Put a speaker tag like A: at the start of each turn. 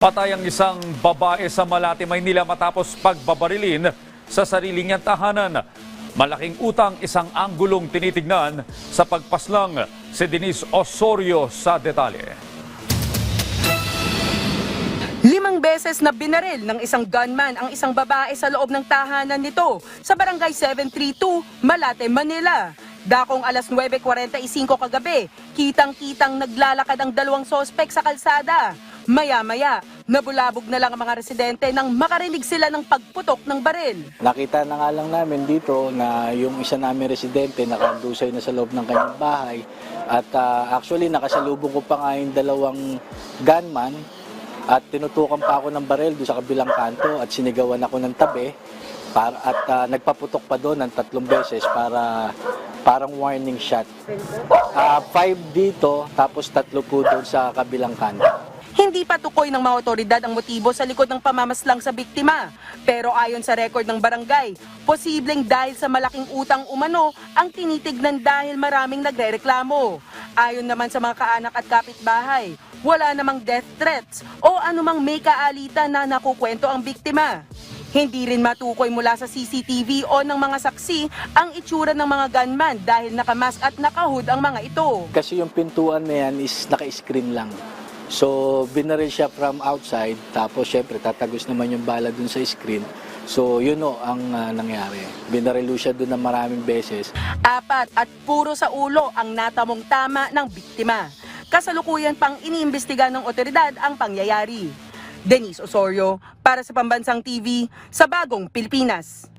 A: Patay ang isang babae sa Malate, Maynila matapos pagbabarilin sa sarili niyang tahanan. Malaking utang isang anggulong tinitignan sa pagpaslang si Denise Osorio sa detalye.
B: Limang beses na binaril ng isang gunman ang isang babae sa loob ng tahanan nito sa barangay 732, Malate, Manila. Dakong alas 9.45 kagabi, kitang-kitang naglalakad ang dalawang sospek sa kalsada. Maya-maya, nabulabog na lang ang mga residente nang makarinig sila ng pagputok ng baril.
C: Nakita na nga lang namin dito na yung isa namin residente nakadusay na sa loob ng kanyang bahay. At ah, actually nakasalubong ko pa nga yung dalawang gunman at tinutukan pa ako ng baril doon sa kabilang kanto at sinigawan ako ng tabi para, at ah, nagpaputok pa doon ng tatlong beses para parang warning shot. Ah, five dito tapos tatlo po doon sa kabilang kanto.
B: Hindi pa tukoy ng mga otoridad ang motibo sa likod ng pamamaslang sa biktima. Pero ayon sa record ng barangay, posibleng dahil sa malaking utang umano ang tinitignan dahil maraming nagrereklamo. Ayon naman sa mga kaanak at kapitbahay, wala namang death threats o anumang may kaalitan na nakukwento ang biktima. Hindi rin matukoy mula sa CCTV o ng mga saksi ang itsura ng mga gunman dahil nakamask at nakahood ang mga ito.
C: Kasi yung pintuan na yan is naka-screen lang. So, binaril siya from outside, tapos syempre tatagos naman yung bala dun sa screen. So, yun o ang ah, nangyari. Binarilo siya dun ng maraming beses.
B: Apat at puro sa ulo ang natamong tama ng biktima. Kasalukuyan pang iniimbestiga ng otoridad ang pangyayari. Denise Osorio para sa Pambansang TV sa Bagong Pilipinas.